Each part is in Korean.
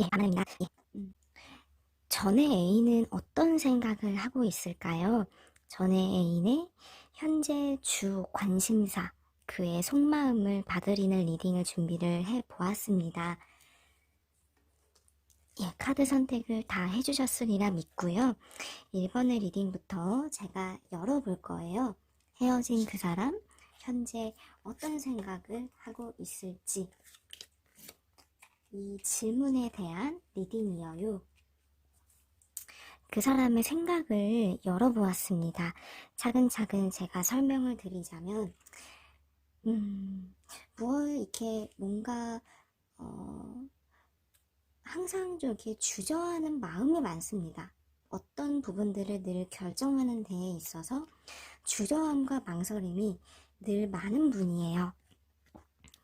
예, 아나입니다. 예. 음, 전의 애인은 어떤 생각을 하고 있을까요? 전의 애인의 현재 주 관심사, 그의 속마음을 받으리는 리딩을 준비를 해 보았습니다. 예, 카드 선택을 다 해주셨으리라 믿고요. 1번의 리딩부터 제가 열어볼 거예요. 헤어진 그 사람, 현재 어떤 생각을 하고 있을지. 이 질문에 대한 리딩이어요. 그 사람의 생각을 열어보았습니다. 차근차근 제가 설명을 드리자면, 음, 무얼 이렇게 뭔가, 어, 항상 좀 이렇게 주저하는 마음이 많습니다. 어떤 부분들을 늘 결정하는 데에 있어서 주저함과 망설임이 늘 많은 분이에요.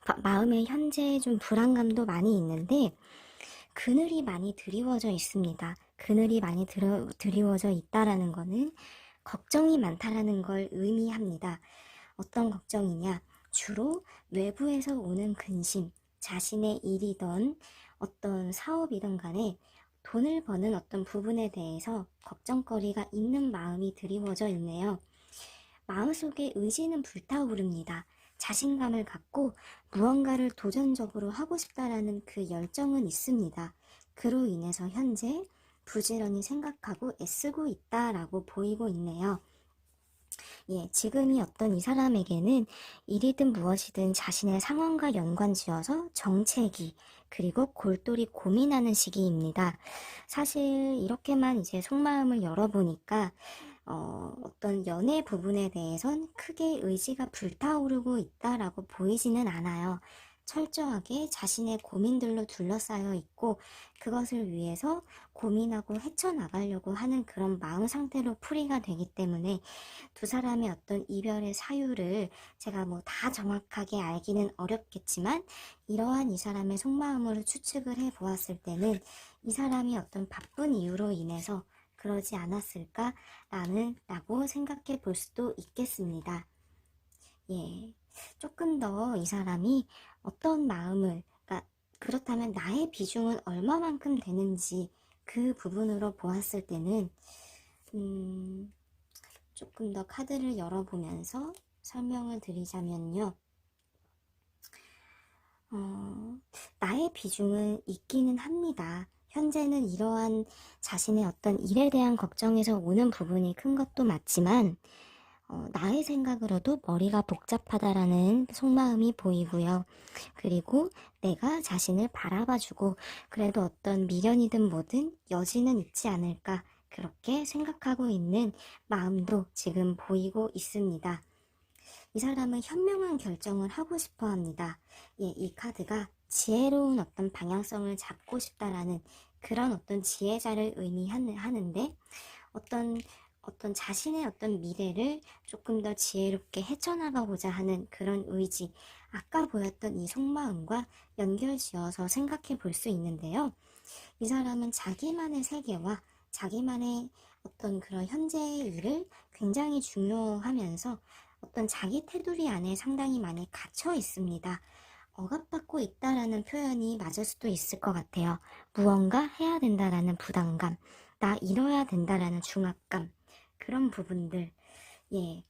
마- 마음에 현재 좀 불안감도 많이 있는데 그늘이 많이 드리워져 있습니다. 그늘이 많이 들어, 드리워져 있다라는 것은 걱정이 많다라는 걸 의미합니다. 어떤 걱정이냐? 주로 외부에서 오는 근심, 자신의 일이던 어떤 사업이든 간에 돈을 버는 어떤 부분에 대해서 걱정거리가 있는 마음이 드리워져 있네요. 마음속에 의지는 불타오릅니다. 자신감을 갖고 무언가를 도전적으로 하고 싶다라는 그 열정은 있습니다. 그로 인해서 현재 부지런히 생각하고 애쓰고 있다라고 보이고 있네요. 예, 지금이 어떤 이 사람에게는 일이든 무엇이든 자신의 상황과 연관지어서 정체기, 그리고 골똘히 고민하는 시기입니다. 사실 이렇게만 이제 속마음을 열어보니까 어, 어떤 연애 부분에 대해선 크게 의지가 불타오르고 있다라고 보이지는 않아요. 철저하게 자신의 고민들로 둘러싸여 있고 그것을 위해서 고민하고 헤쳐나가려고 하는 그런 마음 상태로 풀이가 되기 때문에 두 사람의 어떤 이별의 사유를 제가 뭐 다 정확하게 알기는 어렵겠지만 이러한 이 사람의 속마음으로 추측을 해 보았을 때는 이 사람이 어떤 바쁜 이유로 인해서 그러지 않았을까라는 라고 생각해 볼 수도 있겠습니다. 예. 조금 더 이 사람이 어떤 마음을, 그러니까 그렇다면 나의 비중은 얼마만큼 되는지 그 부분으로 보았을 때는, 음, 조금 더 카드를 열어보면서 설명을 드리자면요. 어, 나의 비중은 있기는 합니다. 현재는 이러한 자신의 어떤 일에 대한 걱정에서 오는 부분이 큰 것도 맞지만, 어, 나의 생각으로도 머리가 복잡하다라는 속마음이 보이고요. 그리고 내가 자신을 바라봐주고 그래도 어떤 미련이든 뭐든 여지는 있지 않을까 그렇게 생각하고 있는 마음도 지금 보이고 있습니다. 이 사람은 현명한 결정을 하고 싶어 합니다. 예, 이 카드가 지혜로운 어떤 방향성을 잡고 싶다라는 그런 어떤 지혜자를 의미하는데 어떤 어떤 자신의 어떤 미래를 조금 더 지혜롭게 헤쳐나가고자 하는 그런 의지, 아까 보였던 이 속마음과 연결지어서 생각해 볼 수 있는데요. 이 사람은 자기만의 세계와 자기만의 어떤 그런 현재의 일을 굉장히 중요하면서 어떤 자기 테두리 안에 상당히 많이 갇혀 있습니다. 억압받고 있다라는 표현이 맞을 수도 있을 것 같아요. 무언가 해야 된다라는 부담감, 나 이뤄야 된다라는 중압감, 그런 부분들, 예.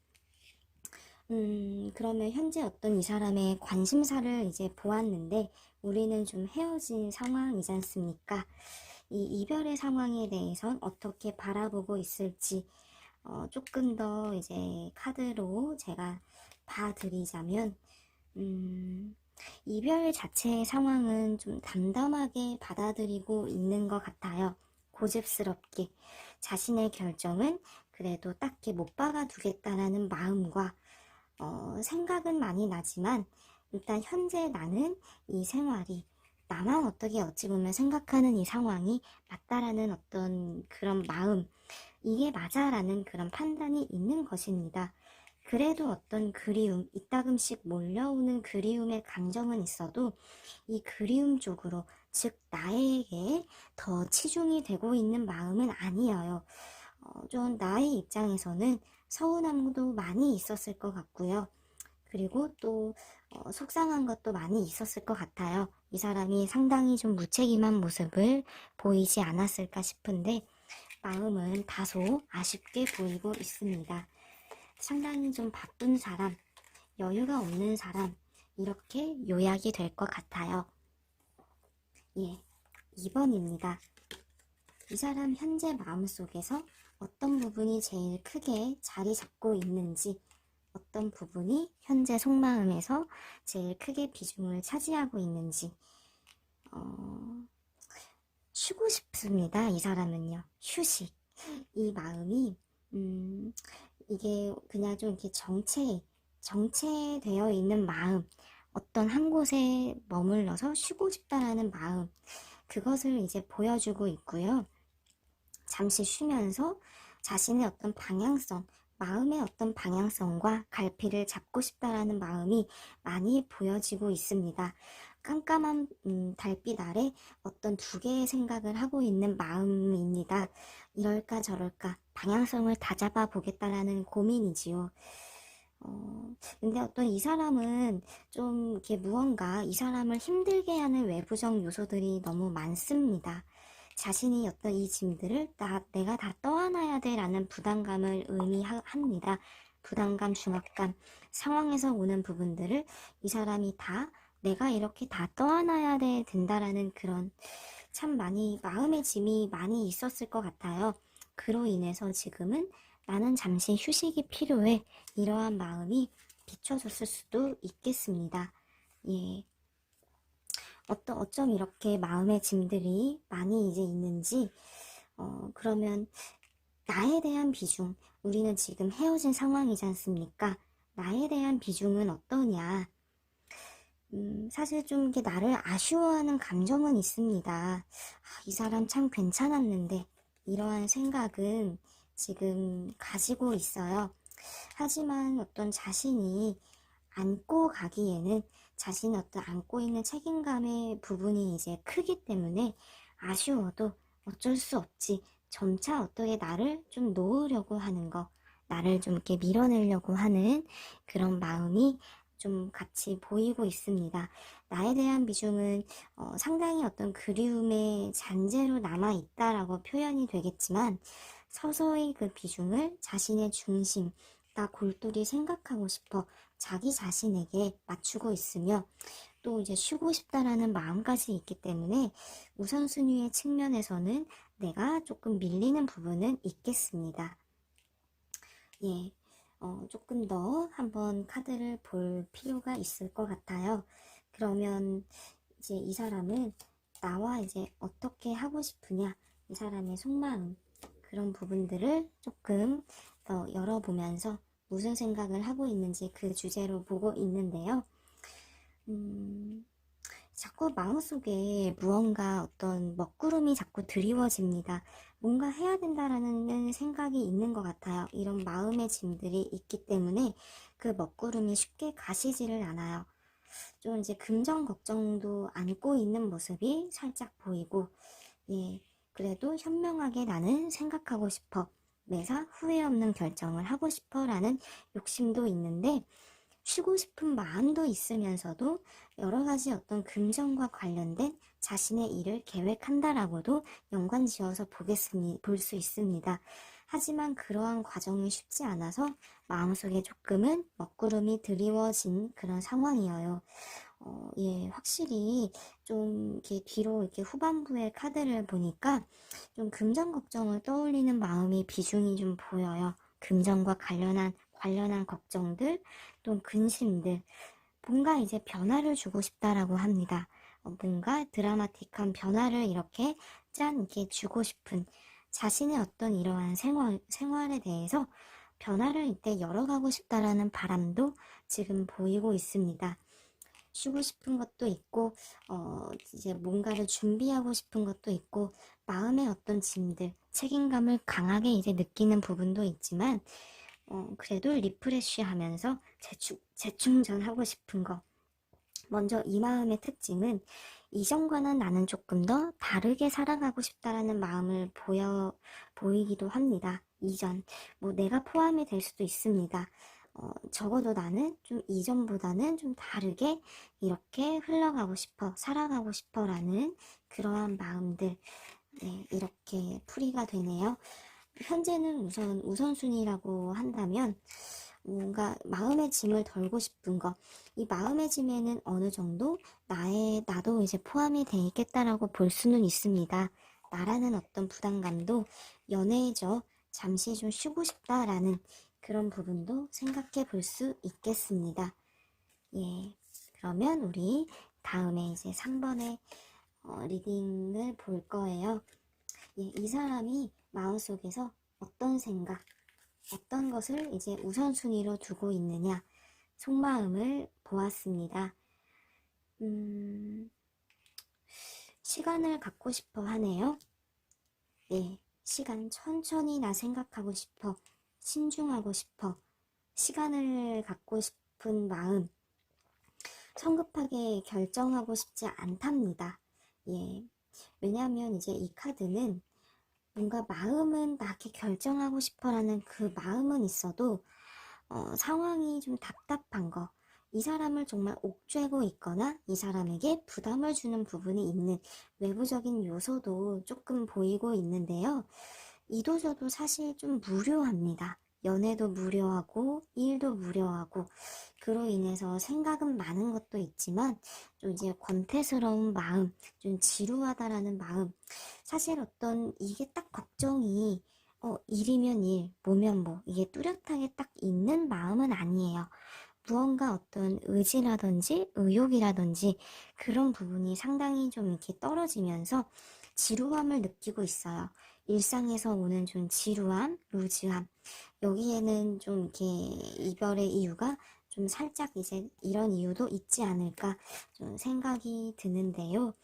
음, 그러면 현재 어떤 이 사람의 관심사를 이제 보았는데, 우리는 좀 헤어진 상황이지 않습니까? 이 이별의 상황에 대해선 어떻게 바라보고 있을지, 어, 조금 더 이제 카드로 제가 봐드리자면, 음, 이별 자체의 상황은 좀 담담하게 받아들이고 있는 것 같아요. 고집스럽게. 자신의 결정은 그래도 딱히 못 박아두겠다라는 마음과, 어, 생각은 많이 나지만, 일단 현재 나는 이 생활이 나만 어떻게 어찌 보면 생각하는 이 상황이 맞다라는 어떤 그런 마음, 이게 맞아라는 그런 판단이 있는 것입니다. 그래도 어떤 그리움, 이따금씩 몰려오는 그리움의 감정은 있어도 이 그리움 쪽으로, 즉, 나에게 더 치중이 되고 있는 마음은 아니에요. 어, 좀 나의 입장에서는 서운함도 많이 있었을 것 같고요. 그리고 또, 어, 속상한 것도 많이 있었을 것 같아요. 이 사람이 상당히 좀 무책임한 모습을 보이지 않았을까 싶은데 마음은 다소 아쉽게 보이고 있습니다. 상당히 좀 바쁜 사람, 여유가 없는 사람, 이렇게 요약이 될 것 같아요. 예, 2번입니다. 이 사람 현재 마음속에서 어떤 부분이 제일 크게 자리 잡고 있는지, 어떤 부분이 현재 속마음에서 제일 크게 비중을 차지하고 있는지, 어, 쉬고 싶습니다. 이 사람은요. 휴식. 이 마음이, 음, 이게 그냥 좀 이렇게 정체, 정체되어 있는 마음, 어떤 한 곳에 머물러서 쉬고 싶다라는 마음, 그것을 이제 보여주고 있고요. 잠시 쉬면서 자신의 어떤 방향성, 마음의 어떤 방향성과 갈피를 잡고 싶다라는 마음이 많이 보여지고 있습니다. 깜깜한 음, 달빛 아래 어떤 두 개의 생각을 하고 있는 마음입니다. 이럴까 저럴까 방향성을 다 잡아 보겠다라는 고민이지요. 어, 근데 어떤 이 사람은 좀 이렇게 무언가 이 사람을 힘들게 하는 외부적 요소들이 너무 많습니다. 자신이 어떤 이 짐들을 나, 내가 다 떠안아야 돼 라는 부담감을 의미합니다. 부담감, 중압감, 상황에서 오는 부분들을 이 사람이 다 내가 이렇게 다 떠안아야 돼 된다라는 그런 참 많이 마음의 짐이 많이 있었을 것 같아요. 그로 인해서 지금은 나는 잠시 휴식이 필요해. 이러한 마음이 비춰졌을 수도 있겠습니다. 예. 어떤, 어쩜 이렇게 마음의 짐들이 많이 이제 있는지, 어, 그러면 나에 대한 비중, 우리는 지금 헤어진 상황이지 않습니까? 나에 대한 비중은 어떠냐? 음, 사실 좀 이렇게 나를 아쉬워하는 감정은 있습니다. 아, 이 사람 참 괜찮았는데, 이러한 생각은 지금 가지고 있어요. 하지만 어떤 자신이 안고 가기에는 자신이 어떤 안고 있는 책임감의 부분이 이제 크기 때문에 아쉬워도 어쩔 수 없지. 점차 어떻게 나를 좀 놓으려고 하는 거, 나를 좀 이렇게 밀어내려고 하는 그런 마음이 좀 같이 보이고 있습니다. 나에 대한 비중은 어, 상당히 어떤 그리움의 잔재로 남아 있다라고 표현이 되겠지만 서서히 그 비중을 자신의 중심, 나 골똘히 생각하고 싶어 자기 자신에게 맞추고 있으며 또 이제 쉬고 싶다라는 마음까지 있기 때문에 우선순위의 측면에서는 내가 조금 밀리는 부분은 있겠습니다. 예, 어, 조금 더 한번 카드를 볼 필요가 있을 것 같아요. 그러면 이제 이 사람은 나와 이제 어떻게 하고 싶으냐, 이 사람의 속마음, 그런 부분들을 조금 더 열어보면서 무슨 생각을 하고 있는지 그 주제로 보고 있는데요. 음, 자꾸 마음속에 무언가 어떤 먹구름이 자꾸 드리워집니다. 뭔가 해야 된다라는 생각이 있는 것 같아요. 이런 마음의 짐들이 있기 때문에 그 먹구름이 쉽게 가시지를 않아요. 좀 이제 금전 걱정도 안고 있는 모습이 살짝 보이고, 예, 그래도 현명하게 나는 생각하고 싶어. 매사 후회 없는 결정을 하고 싶어 라는 욕심도 있는데 쉬고 싶은 마음도 있으면서도 여러 가지 어떤 금전과 관련된 자신의 일을 계획한다라고도 연관 지어서 보겠습니, 볼 수 있습니다. 하지만 그러한 과정이 쉽지 않아서 마음속에 조금은 먹구름이 드리워진 그런 상황이어요. 어, 예, 확실히 좀 이렇게 뒤로 이렇게 후반부의 카드를 보니까 좀 금전 걱정을 떠올리는 마음이 비중이 좀 보여요. 금전과 관련한 관련한 걱정들, 또 근심들, 뭔가 이제 변화를 주고 싶다라고 합니다. 어, 뭔가 드라마틱한 변화를 이렇게 짠 이렇게 주고 싶은 자신의 어떤 이러한 생활 생활에 대해서 변화를 이때 열어가고 싶다라는 바람도 지금 보이고 있습니다. 쉬고 싶은 것도 있고, 어, 이제 뭔가를 준비하고 싶은 것도 있고, 마음의 어떤 짐들, 책임감을 강하게 이제 느끼는 부분도 있지만, 어, 그래도 리프레쉬 하면서 재충, 재충전하고 싶은 거. 먼저 이 마음의 특징은 이전과는 나는 조금 더 다르게 살아가고 싶다라는 마음을 보여, 보이기도 합니다. 이전. 뭐 내가 포함이 될 수도 있습니다. 어, 적어도 나는 좀 이전보다는 좀 다르게 이렇게 흘러가고 싶어, 살아가고 싶어 라는 그러한 마음들, 네, 이렇게 풀이가 되네요. 현재는 우선 우선순위라고 한다면 뭔가 마음의 짐을 덜고 싶은 거. 이 마음의 짐에는 어느 정도 나의, 나도 이제 포함이 돼 있겠다라고 볼 수는 있습니다. 나라는 어떤 부담감도 연애에저 잠시 좀 쉬고 싶다라는 그런 부분도 생각해 볼 수 있겠습니다. 예. 그러면 우리 다음에 이제 3번의 어, 리딩을 볼 거예요. 예, 이 사람이 마음속에서 어떤 생각, 어떤 것을 이제 우선순위로 두고 있느냐, 속마음을 보았습니다. 음, 시간을 갖고 싶어 하네요. 네, 시간 천천히 나 생각하고 싶어, 신중하고 싶어, 시간을 갖고 싶은 마음, 성급하게 결정하고 싶지 않답니다. 예, 왜냐하면 이제 이 카드는 뭔가 마음은 나 이렇게 결정하고 싶어라는 그 마음은 있어도 어, 상황이 좀 답답한 거, 이 사람을 정말 옥죄고 있거나 이 사람에게 부담을 주는 부분이 있는 외부적인 요소도 조금 보이고 있는데요. 이도저도 사실 좀 무료합니다. 연애도 무료하고 일도 무료하고 그로 인해서 생각은 많은 것도 있지만 좀 이제 권태스러운 마음, 좀 지루하다라는 마음. 사실 어떤 이게 딱 걱정이 어, 일이면 일, 뭐면 뭐, 이게 뚜렷하게 딱 있는 마음은 아니에요. 무언가 어떤 의지라든지 의욕이라든지 그런 부분이 상당히 좀 이렇게 떨어지면서 지루함을 느끼고 있어요. 일상에서 오는 좀 지루함, 루즈함. 여기에는 좀 이렇게 이별의 이유가 좀 살짝 이제 이런 이유도 있지 않을까 좀 생각이 드는데요.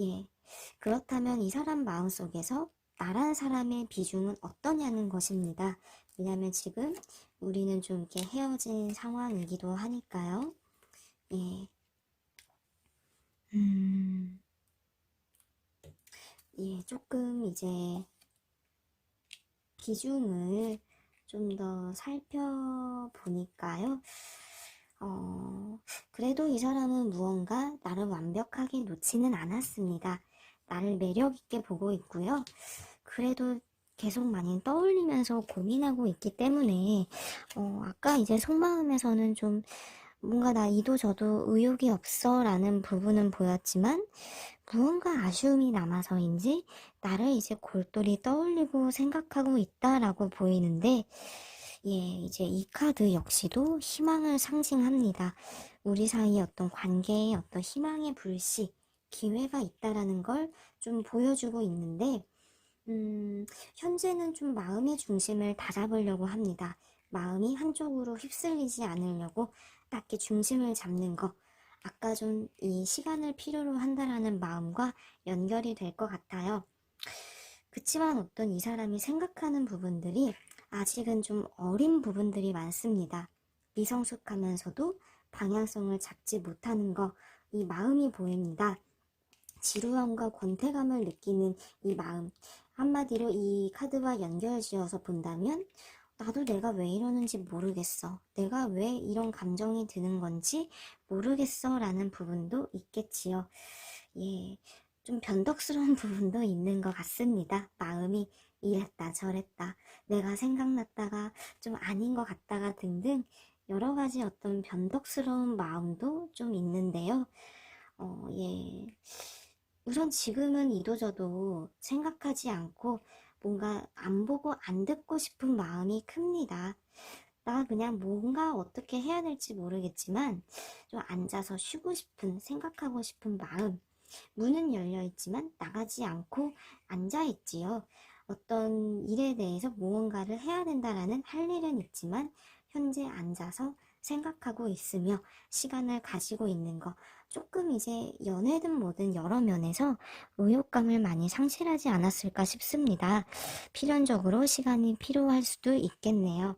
예. 그렇다면 이 사람 마음속에서 나란 사람의 비중은 어떠냐는 것입니다. 왜냐하면 지금 우리는 좀 이렇게 헤어진 상황이기도 하니까요. 예. 음. 예, 조금 이제 비중을 좀 더 살펴보니까요. 어, 그래도 이 사람은 무언가 나를 완벽하게 놓지는 않았습니다. 나를 매력있게 보고 있고요. 그래도 계속 많이 떠올리면서 고민하고 있기 때문에, 어, 아까 이제 속마음에서는 좀 뭔가 나 이도 저도 의욕이 없어 라는 부분은 보였지만, 무언가 아쉬움이 남아서인지 나를 이제 골똘히 떠올리고 생각하고 있다라고 보이는데, 예, 이제 이 카드 역시도 희망을 상징합니다. 우리 사이 어떤 관계에 어떤 희망의 불씨, 기회가 있다라는 걸 좀 보여주고 있는데, 음, 현재는 좀 마음의 중심을 다잡으려고 합니다. 마음이 한쪽으로 휩쓸리지 않으려고 딱히 중심을 잡는 거. 아까 좀 이 시간을 필요로 한다라는 마음과 연결이 될 것 같아요. 그치만 어떤 이 사람이 생각하는 부분들이 아직은 좀 어린 부분들이 많습니다. 미성숙하면서도 방향성을 잡지 못하는 거, 이 마음이 보입니다. 지루함과 권태감을 느끼는 이 마음. 한마디로 이 카드와 연결 지어서 본다면, 나도 내가 왜 이러는지 모르겠어. 내가 왜 이런 감정이 드는 건지 모르겠어. 라는 부분도 있겠지요. 예. 좀 변덕스러운 부분도 있는 것 같습니다. 마음이 이랬다 저랬다 내가 생각났다가 좀 아닌 것 같다가 등등 여러 가지 어떤 변덕스러운 마음도 좀 있는데요. 어, 예. 우선 지금은 이도저도 생각하지 않고 뭔가 안 보고 안 듣고 싶은 마음이 큽니다. 나 그냥 뭔가 어떻게 해야 될지 모르겠지만 좀 앉아서 쉬고 싶은 생각하고 싶은 마음 문은 열려 있지만 나가지 않고 앉아 있지요. 어떤 일에 대해서 무언가를 해야 된다라는 할 일은 있지만 현재 앉아서 생각하고 있으며 시간을 가지고 있는 거 조금 이제 연애든 뭐든 여러 면에서 의욕감을 많이 상실하지 않았을까 싶습니다. 필연적으로 시간이 필요할 수도 있겠네요.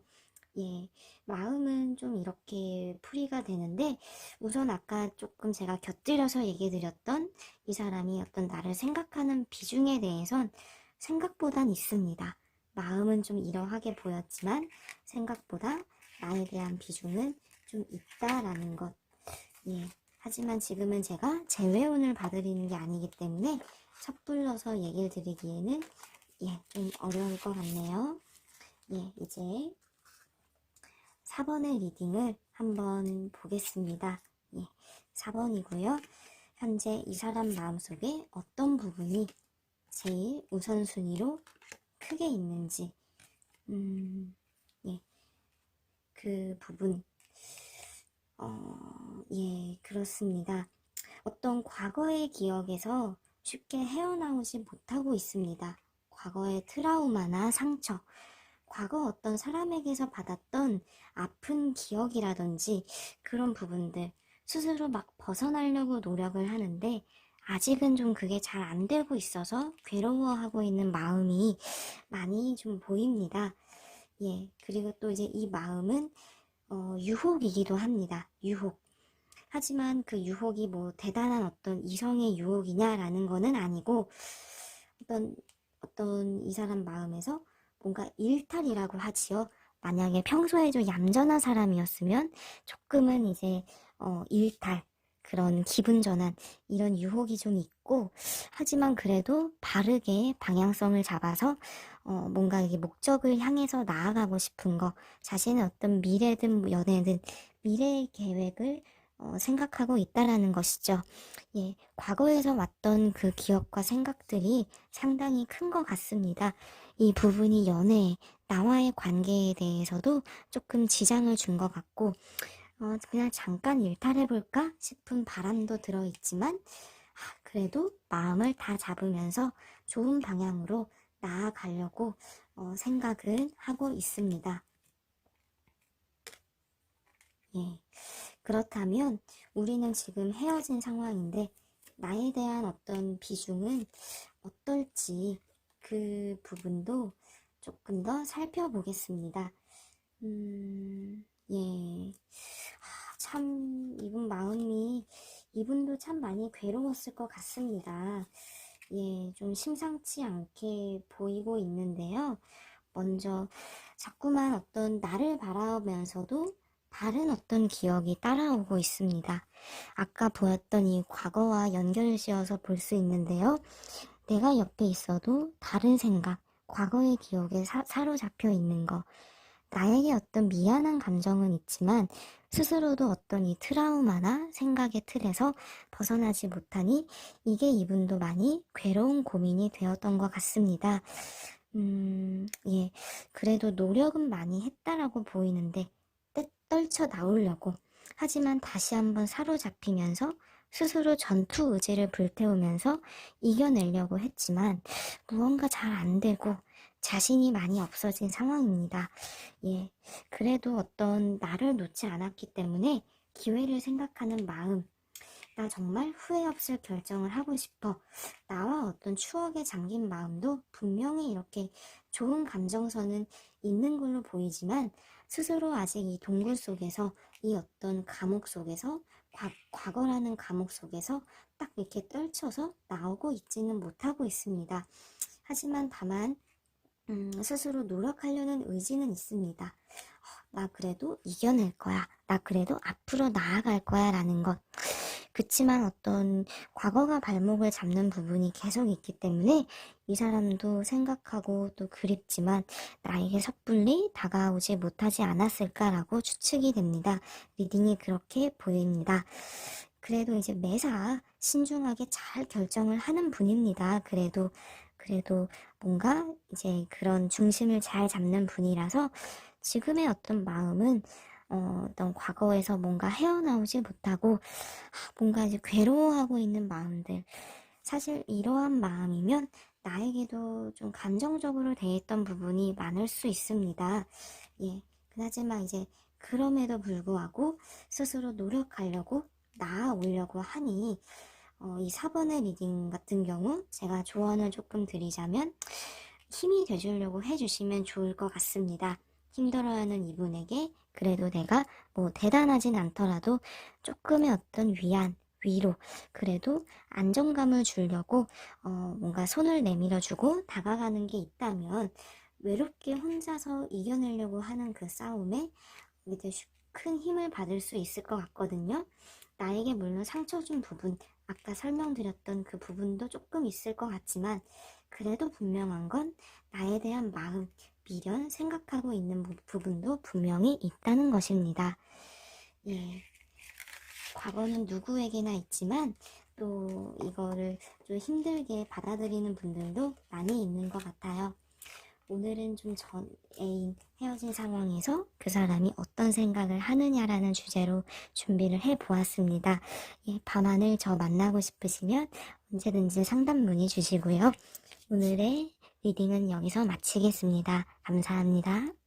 예, 마음은 좀 이렇게 풀이가 되는데 우선 아까 조금 제가 곁들여서 얘기 드렸던 이 사람이 어떤 나를 생각하는 비중에 대해선 생각보단 있습니다. 마음은 좀 이러하게 보였지만 생각보다 나에 대한 비중은 좀 있다라는 것. 예. 하지만 지금은 제가 재회원을 받으리는 게 아니기 때문에 섣불러서 얘기를 드리기에는 예, 좀 어려울 것 같네요. 예, 이제 4번의 리딩을 한번 보겠습니다. 예, 4번이고요. 현재 이 사람 마음속에 어떤 부분이 제일 우선순위로 크게 있는지, 음, 예, 그 부분, 어, 예, 그렇습니다. 어떤 과거의 기억에서 쉽게 헤어나오지 못하고 있습니다. 과거의 트라우마나 상처, 과거 어떤 사람에게서 받았던 아픈 기억이라든지 그런 부분들 스스로 막 벗어나려고 노력을 하는데 아직은 좀 그게 잘 안 되고 있어서 괴로워하고 있는 마음이 많이 좀 보입니다. 예, 그리고 또 이제 이 마음은 어, 유혹이기도 합니다. 유혹. 하지만 그 유혹이 뭐 대단한 어떤 이성의 유혹이냐라는 거는 아니고 어떤 어떤 이 사람 마음에서 뭔가 일탈이라고 하지요. 만약에 평소에 좀 얌전한 사람이었으면 조금은 이제 어, 일탈 그런 기분 전환 이런 유혹이 좀 있고 하지만 그래도 바르게 방향성을 잡아서 어, 뭔가 이게 목적을 향해서 나아가고 싶은 거 자신의 어떤 미래든 뭐 연애든 미래의 계획을 어, 생각하고 있다라는 것이죠. 예, 과거에서 왔던 그 기억과 생각들이 상당히 큰 것 같습니다. 이 부분이 연애, 나와의 관계에 대해서도 조금 지장을 준 것 같고, 어, 그냥 잠깐 일탈해볼까 싶은 바람도 들어있지만, 아, 그래도 마음을 다 잡으면서 좋은 방향으로 나아가려고 어, 생각은 하고 있습니다. 예. 그렇다면 우리는 지금 헤어진 상황인데 나에 대한 어떤 비중은 어떨지 그 부분도 조금 더 살펴보겠습니다. 음, 예. 아, 참, 이분 마음이, 이분도 참 많이 괴로웠을 것 같습니다. 예, 좀 심상치 않게 보이고 있는데요. 먼저, 자꾸만 어떤 나를 바라보면서도 다른 어떤 기억이 따라오고 있습니다. 아까 보였던 이 과거와 연결지어서 볼 수 있는데요. 내가 옆에 있어도 다른 생각, 과거의 기억에 사, 사로잡혀 있는 거. 나에게 어떤 미안한 감정은 있지만 스스로도 어떤 이 트라우마나 생각의 틀에서 벗어나지 못하니 이게 이분도 많이 괴로운 고민이 되었던 것 같습니다. 음, 예. 그래도 노력은 많이 했다라고 보이는데 떨쳐 나오려고 하지만 다시 한번 사로잡히면서 스스로 전투 의지를 불태우면서 이겨내려고 했지만 무언가 잘 안 되고 자신이 많이 없어진 상황입니다. 예. 그래도 어떤 나를 놓지 않았기 때문에 기회를 생각하는 마음. 나 정말 후회 없을 결정을 하고 싶어. 나와 어떤 추억에 잠긴 마음도 분명히 이렇게 좋은 감정선은 있는 걸로 보이지만 스스로 아직 이 동굴 속에서 이 어떤 감옥 속에서 과, 과거라는 감옥 속에서 딱 이렇게 떨쳐서 나오고 있지는 못하고 있습니다. 하지만 다만 음, 스스로 노력하려는 의지는 있습니다. 어, 나 그래도 이겨낼 거야. 나 그래도 앞으로 나아갈 거야. 라는 것. 그치만 어떤 과거가 발목을 잡는 부분이 계속 있기 때문에 이 사람도 생각하고 또 그립지만 나에게 섣불리 다가오지 못하지 않았을까라고 추측이 됩니다. 리딩이 그렇게 보입니다. 그래도 이제 매사 신중하게 잘 결정을 하는 분입니다. 그래도 그래도 뭔가 이제 그런 중심을 잘 잡는 분이라서 지금의 어떤 마음은 어, 어떤 과거에서 뭔가 헤어나오지 못하고 뭔가 이제 괴로워하고 있는 마음들 사실 이러한 마음이면 나에게도 좀 감정적으로 대했던 부분이 많을 수 있습니다. 예. 그나저나 이제 그럼에도 불구하고 스스로 노력하려고 나아오려고 하니 어, 이 4번의 리딩 같은 경우 제가 조언을 조금 드리자면 힘이 되주려고 해주시면 좋을 것 같습니다. 힘들어하는 이분에게 그래도 내가 뭐 대단하진 않더라도 조금의 어떤 위안, 위로, 그래도 안정감을 주려고 어, 뭔가 손을 내밀어주고 다가가는 게 있다면 외롭게 혼자서 이겨내려고 하는 그 싸움에 큰 힘을 받을 수 있을 것 같거든요. 나에게 물론 상처 준 부분, 아까 설명드렸던 그 부분도 조금 있을 것 같지만, 그래도 분명한 건 나에 대한 마음, 미련, 생각하고 있는 부- 부분도 분명히 있다는 것입니다. 예. 과거는 누구에게나 있지만, 또 이거를 좀 힘들게 받아들이는 분들도 많이 있는 것 같아요. 오늘은 좀 전 애인 헤어진 상황에서 그 사람이 어떤 생각을 하느냐라는 주제로 준비를 해 보았습니다. 예, 밤하늘 저 만나고 싶으시면 언제든지 상담 문의 주시고요. 오늘의 리딩은 여기서 마치겠습니다. 감사합니다.